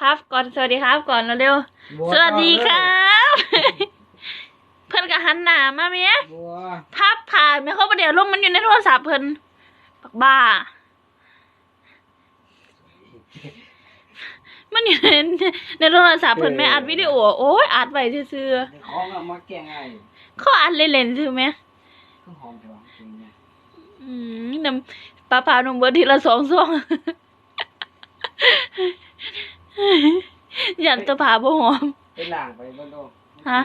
ครับก่อนสวัสดีครับก่อนเร็วบัๆสวัสดีครับ เพิ่นก็หันหน้ามาเมียบัวทับผ่านไม่เข้าประเดี๋ยวลมมันอยู่ในโทรศัพท์เพิ่นปักบ้า มันอยู่ในในโทรศัพท์เพิ่นไม่อัดวิดีโอโอ้ยอัดไว้ซื่อของเอามาแกงไงๆเขาอัดเล่นๆซื่อไหมคือหอมแต่ว่าจริงเนี่ยอืมน้ำปลาเผานมเบิร์ทีละสองซอง ยันตะผาบ่หอม ไปล้างไปบ่โดนฮะ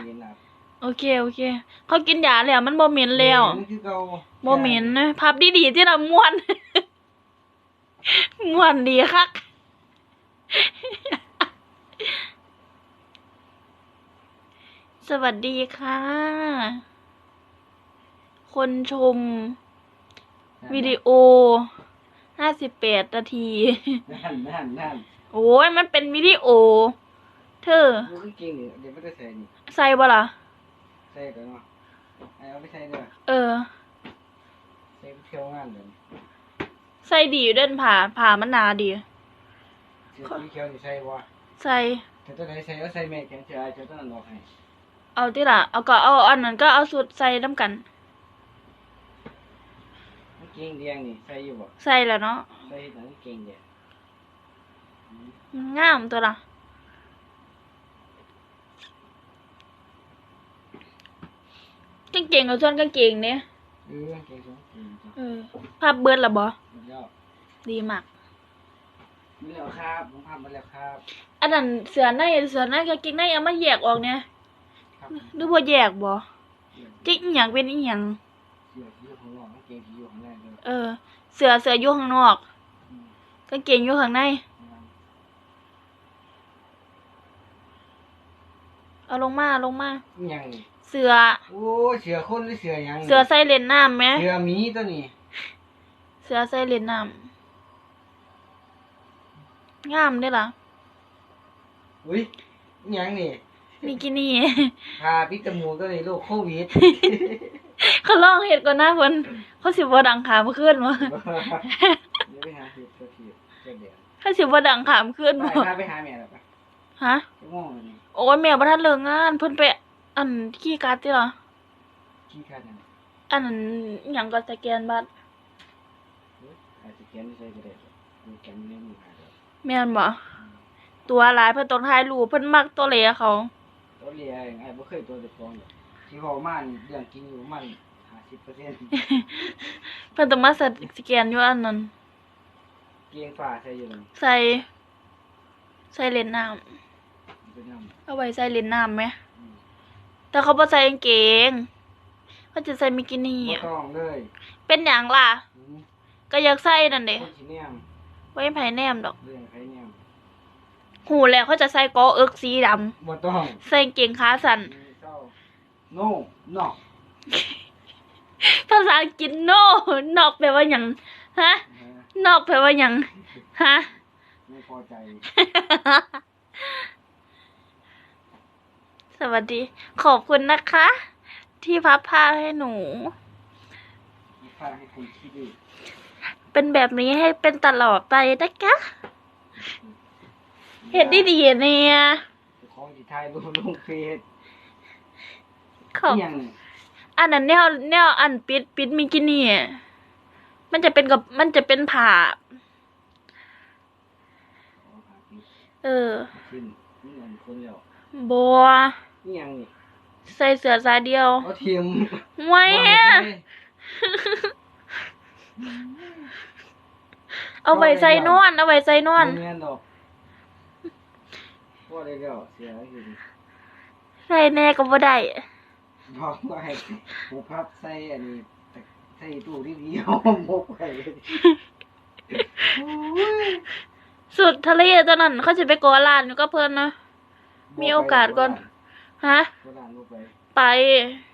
โอเคโอเค เขากินยาแล้วมันบ่เหม็นแล้วนี่คือเก่าบ่เหม็นนะภาพดีๆที่เราม่วน ม่วนดีคัก สวัสดีค่ะ คนชม วิดีโอ ห้าสิบแปดนาที นั่นนั่นนั่น โอ้ยมันเป็นวิดีโอ เธอ ดูคือจริงนี่เดี๋ยวไม่ได้ใส่นี่ใส่บ่ล่ะ ใส่กันเนาะเอาไปใส่เด้อเออ ใส่เที่ยวงานเด้อใส่ดีอยู่เด่นผ่าผ่ามันหนาดี เสื้อสีเขียวนี่ใส่บ่ใส่แต่ตัวไหนใส่เอาใส่แม่แกงเสื้อไอ้เจ้าตัวนั้นออกให้เอาที่ละเอาก็เอาอันนั้นก็เอาสุดใส่น้ำกัน กางเกงแดงนี่ใส่อยู่บ่ใส่แล้วเนาะใส่หนังกางเกงแดงมัน งามตัวละกางเกงเอาส่วนกางเกงเนี่ยเออกางเกงสองกางเกงจ้ะเออภาพเบิร์ดละบ่หมดแล้วดีมากมีแล้วครับผมทำมาแล้วครับอันนั้นเสือในเสือในกางเกงในเอามาแยกออกเนี่ยครับหรือว่าแยกบ่จิกอหย่างเป็นอีหยังเสื้อที่อยู่ข้างนอกกางเกงที่อยู่ข้างในเลยเออ เสือเสืออยู่ข้างนอกอืมกางเกงอยู่ข้างใน เอาลงมาลงมาอิหยังนี่เสือ โอ้ยเสือคนหรือเสือหยังนี่เสือใส่เลนน้ำไหม เสือหมีตัวนี้เสือใส่เลนน้ำงามเด้อล่ะอุ้ยอิหยังนี่มีกินี่ พาปิดจมูกตัวนี้โรคโควิด เขาลองเห็ดก่อนหน้าเพิ่นเขาสิบ่ดังขามขึ้นวะเดี๋ยวไปหาเห็ดตัวที่เจ้าเดียวเขาสิบ่ดังขามขึ้นไปวะพาไปหาแม่แล้วไป ฮะไปง่วงเลยนี่โอ้ยแม่บ่ทันเลิกงาน เพิ่นไป อันขี้การ์ดติล่ะขี้ขาดนั่นอันนั้นอิหยังก็สแกนบัตรเฮ้ยอาจจะเขียนไม่ใช่ก็ได้มีแกนเลี้ยงมือหาเด้อแม่นบ่ตัวหลายเพิ่นต้องถ่ายรูปเพิ่นมักตัวเหลเขา ตัวเลียเองไอ้บ่เคยตัวเด็กฟองหรอกที่เว้ามานี่เรื่องกินอยู่มัน50%เพิ่นต้องมาสแกนอยู่อันนั้น เกียงฟ้าใส่อยู่นั่น ใส่ ใส่เลนน้ำเป็นน้ำ เอาไว้ใส่เลนน้ำไหมอืมแต่เขาบ่ใส่กางเกงเขาจะใส่บิกินี่บ่อะต้องเลยเป็นหยังล่ะอืมก็อยากใส่นั่นเด้คนสิแนมไว้ไผแนมดอก เรื่องใครแนมหูแล้วเขาจะใส่กอเอิกสีดำบ่ต้องใส่กางเกงขาสั้นเจ้า no no ภาษาอังกฤษ no นอกแปลว่าหยังฮะนอกแปลว่าหยังฮะ ไม่พอใจ สวัสดี ขอบคุณนะคะ ที่พับผ้าให้หนูไม่พาให้คุณคิดดีเป็นแบบนี้ให้เป็นตลอดไปนะคะเห็นดีดีๆเนี่ยของที่ไทยลงลงเฟซขอบ เที่ยงอันนั้นแนวแนวอันปิดปิดมิกินี่อะมันจะเป็นกับมันจะเป็นผ้าขอหาปิดเออขึ้นนี่เงินคนแล้วบัว นี่ยังนี่ใส่เสื้อสายเดียวเอาเทียมไว้บ่อะให้เอาไว้ใส่นอนเอาไว้ใส่นอนบ่แม่นดอกพอได้แล้วเสียอยู่ดิใส่แน่ก็บ่ได้บอกว่าให้หูพับใส่อันนี้ใส่ตู้ที่เดียวมกไว้โอ้ยสุดทะเลตอนนั้นเขาจะไปกอลานอยู่ก็เพิ่นนะมีโอกาสก่อน ฮะโบราณบ่ไป ไป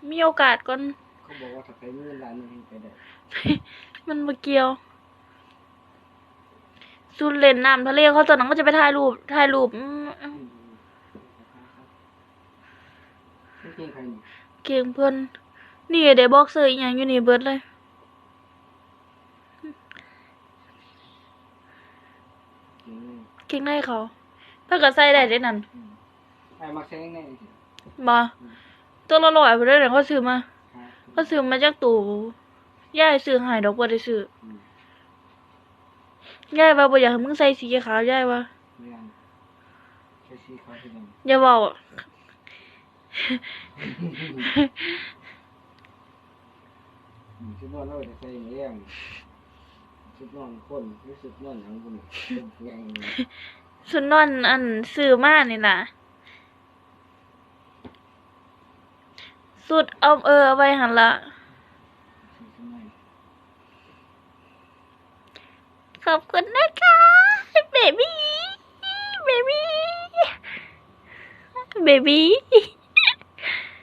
มีโอกาสก่อน เขาบอกว่าถ้าไปเงินล้านหนึงให้ไปได้มันมาเกี่ยว สุดเล่นน้ำทะเลเขาตอนนั้นก็จะไปถ่ายรูปถ่ายรูปอืมอืมจริงๆใครนี่เก่งเพิ่นนี่เดี๋ยวบอกเซอร์อีหยังอยู่นี่เบิดเลยจริงนี่เก่งในเขาเพิ่นก็ใส่ได้เด้นั่นอืมไอ้มักใช้ง่ายๆสิ บ่ตัวละร้อยบ่ได้นั่นเขาซื้อมาครับเขาซื้อมาจากตู้ยายซื้อให้ดอกบ่ได้ซื้ออืมยายว่าบ่อยากให้มึงใส่สีขาวยายว่าเรียนใช้สีขาวที่นั่นอย่าเว้าอืมชุดนอนเราจะใส่เรื่องชุดนอนคนหรือชุดนอนหยังบุญเป็นไงสุดนอนอันซื้อมานี่ล่ะ สุดเอาเออไว้หันละขอบคุณนะคะเบบี้เบบี้เบบี้